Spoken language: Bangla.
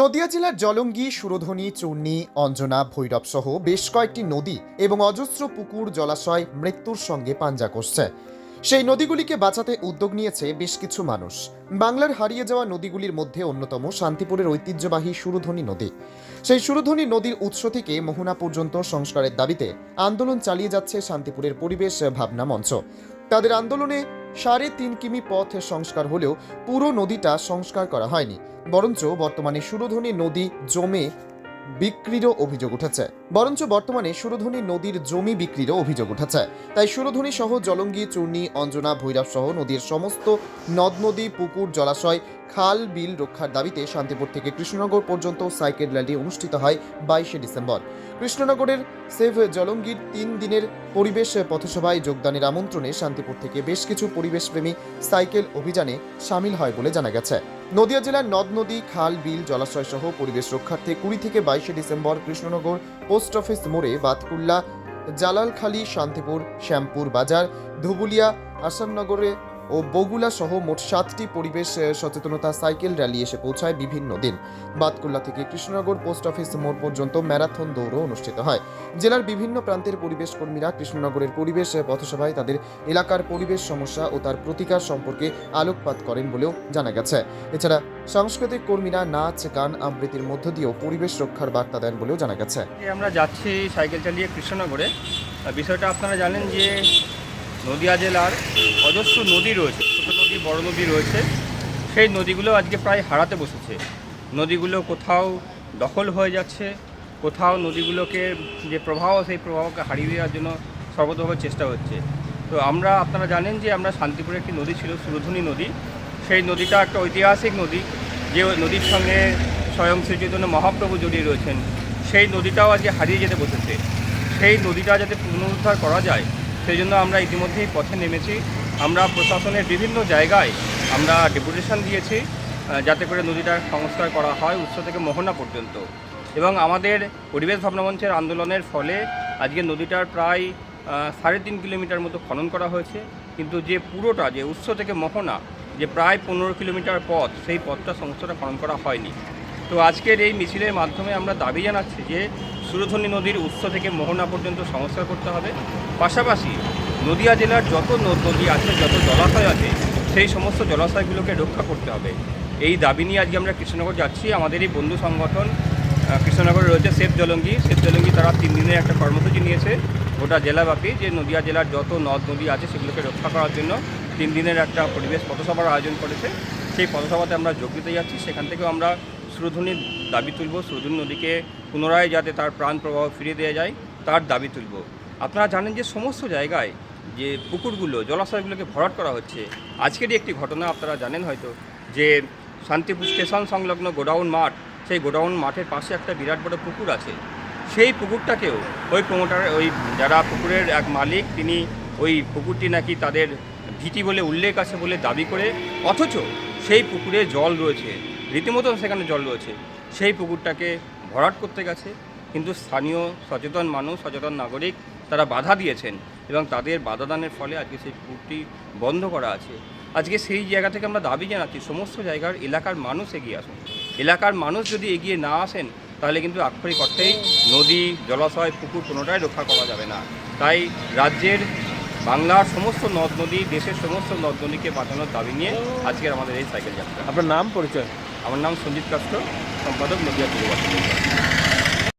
নদিয়া জেলার জলঙ্গি, সুরধনী, চূর্ণী, অঞ্জনা, ভৈরব সহ বেশ কয়েকটি নদী এবং অজস্র পুকুর, জলাশয় মৃত্যুর সঙ্গে পাঞ্জা করছে। সেই নদীগুলিকে বাঁচাতে উদ্যোগ নিয়েছে বেশ কিছু মানুষ। বাংলার হারিয়ে যাওয়া নদীগুলির মধ্যে অন্যতম শান্তিপুরের ঐতিহ্যবাহী সুরধনী নদী। সেই সুরধনী নদীর উৎস থেকে মোহনা পর্যন্ত সংস্কারের দাবিতে আন্দোলন চালিয়ে যাচ্ছে শান্তিপুরের পরিবেশ ভাবনা মঞ্চ। তাদের আন্দোলনে সাড়ে তিন কিমি পথ সংস্কার হলেও পুরো নদীটা সংস্কার করা হয়নি। বরঞ্চ বর্তমানে সুরধনী নদী জমে বিক্রিরও অভিযোগ উঠেছে। বরঞ্চ বর্তমানে সুরধনী নদীর জমি বিক্রিরও অভিযোগ উঠেছে। তাই সুরধনী সহ জলঙ্গি, চূর্ণী, অঞ্জনা, ভৈরব সহ নদীর সমস্ত নদ নদী পুকুর, জলাশয় খাল, বিল রক্ষার দাবিতে শান্তিপুর থেকে কৃষ্ণনগর পর্যন্ত সাইকেল র্যালি অনুষ্ঠিত হয় বাইশে ডিসেম্বর। কৃষ্ণনগরের সেভ জলঙ্গির তিন দিনের পরিবেশ পথসভায় যোগদানের আমন্ত্রণে শান্তিপুর থেকে বেশ কিছু পরিবেশপ্রেমী সাইকেল অভিযানে সামিল হয় বলে জানা গেছে। নদিয়া জেলার নদ নদী, খাল, বিল, জলাশয় সহ পরিবেশ রক্ষার্থে কুড়ি থেকে বাইশে ডিসেম্বর কৃষ্ণনগর পোস্ট অফিস মোড়ে বাতকুল্লা, জালালখালী, শান্তিপুর, শ্যামপুর বাজার, ধুবুলিয়া, আসামনগরে ও বগুলা সহ মোট সাতটি পরিবেশ সচেতনতা সাইকেল র্যালি এসে পৌঁছায় বিভিন্ন দিন। বাতকুল্লা থেকে কৃষ্ণনগর পোস্ট অফিস মোড় পর্যন্ত ম্যারাথন দৌড়ও অনুষ্ঠিত হয়। জেলার বিভিন্ন প্রান্তের পরিবেশ কর্মীরা কৃষ্ণনগরের পরিবেশ পথসভায় তাদের এলাকার পরিবেশ সমস্যা ও তার প্রতিকার সম্পর্কে আলোকপাত করেন বলেও জানা গেছে। এছাড়া সাংস্কৃতিক কর্মীরা নাচ, গান, আবৃত্তির মধ্য দিয়েও পরিবেশ রক্ষার বার্তা দেন বলেও জানা গেছে। আমরা যাচ্ছি সাইকেল চালিয়ে কৃষ্ণনগরে। বিষয়টা আপনারা জানেন যে নদিয়া জেলার অজস্র নদী রয়েছে, ছোটো নদী, বড় নদী রয়েছে। সেই নদীগুলো আজকে প্রায় হারাতে বসেছে। নদীগুলো কোথাও দখল হয়ে যাচ্ছে, কোথাও নদীগুলোকে যে প্রবাহ সেই প্রবাহকে হারিয়ে দেওয়ার জন্য সর্বতভাবে চেষ্টা হচ্ছে। তো আমরা, আপনারা জানেন যে আমরা শান্তিপুরে একটি নদী ছিল, সুরধনী নদী। সেই নদীটা একটা ঐতিহাসিক নদী, যে নদীর সঙ্গে স্বয়ং শ্রীচৈতন্য মহাপ্রভু জড়িয়ে রয়েছেন। সেই নদীটাও আজকে হারিয়ে যেতে বসেছে। সেই নদীটা যাতে পুনরুদ্ধার করা যায় সেই জন্য আমরা ইতিমধ্যেই পথে নেমেছি। আমরা প্রশাসনের বিভিন্ন জায়গায় আমরা ডেপুটেশন দিয়েছি যাতে করে নদীটার সংস্কার করা হয় উৎস থেকে মোহনা পর্যন্ত। এবং আমাদের পরিবেশ ভাবনামঞ্চের আন্দোলনের ফলে আজকে নদীটার প্রায় সাড়ে তিন কিলোমিটার মতো খনন করা হয়েছে। কিন্তু যে পুরোটা, যে উৎস থেকে মোহনা, যে প্রায় পনেরো কিলোমিটার পথ, সেই পথটা সমস্তটা খনন করা হয়নি। তো আজকের এই মিছিলের মাধ্যমে আমরা দাবি জানাচ্ছি যে সুরধনী নদীর উৎস থেকে মোহনা পর্যন্ত সংস্কার করতে হবে। পাশাপাশি নদিয়া জেলার যত নদ আছে, যত জলাশয় আছে, সেই সমস্ত জলাশয়গুলোকে রক্ষা করতে হবে। এই দাবি নিয়ে আজকে আমরা কৃষ্ণনগর যাচ্ছি। আমাদের এই বন্ধু সংগঠন কৃষ্ণনগরে রয়েছে সেফ জলঙ্গি। সেফ জলঙ্গি তারা তিন দিনের একটা কর্মসূচি নিয়েছে গোটা জেলাব্যাপী, যে নদিয়া জেলার যত নদ নদী আছে, সেগুলোকে রক্ষা করার জন্য তিন দিনের একটা পরিবেশ পথসভার আয়োজন করেছে। সেই পথসভাতে আমরা যোগ দিতে যাচ্ছি। সেখান থেকেও আমরা সুরধনির দাবি তুলব সুরধনী নদীকে পুনরায় যাতে তার প্রাণ প্রবাহ ফিরিয়ে দেওয়া যায়, তার দাবি তুলব। আপনারা জানেন যে সমস্ত জায়গায় যে পুকুরগুলো, জলাশয়গুলোকে ভরাট করা হচ্ছে আজকেরই একটি ঘটনা আপনারা জানেন হয়তো, যে শান্তিপুর স্টেশন সংলগ্ন গোডাউন মাঠ, সেই গোডাউন মাঠের পাশে একটা বিরাট বড় পুকুর আছে। সেই পুকুরটাকেও ওই প্রমোটার ওই যারা পুকুরের এক মালিক, তিনি ওই পুকুরটি নাকি তাদের ভিটি বলে উল্লেখ আছে বলে দাবি করে, অথচ সেই পুকুরে জল রয়েছে। রীতিমতন সেখানে জল রয়েছে। সেই পুকুরটাকে ভরাট করতে গেছে। কিন্তু স্থানীয় সচেতন মানুষ, সচেতন নাগরিক তারা বাধা দিয়েছেন এবং তাদের বাধা দানের ফলে আজকে সেই পুকুরটি বন্ধ করা আছে। আজকে সেই জায়গা থেকে আমরা দাবি জানাচ্ছি, সমস্ত জায়গার এলাকার মানুষ এগিয়ে আসুন। এলাকার মানুষ যদি এগিয়ে না আসেন, তাহলে কিন্তু আক্ষরিক অর্থেই নদী, জলাশয়, পুকুর কোনোটাই রক্ষা করা যাবে না। তাই রাজ্যের বাংলার সমস্ত নদ নদী, দেশের সমস্ত নদ নদীকে বাঁচানোর দাবি নিয়ে আজকের আমাদের এই সাইকেল যাত্রা। আপনার নাম, পরিচয়? আমার নাম সঞ্জিত কাস্ট সম্পাদক নদিয়া পূর্ব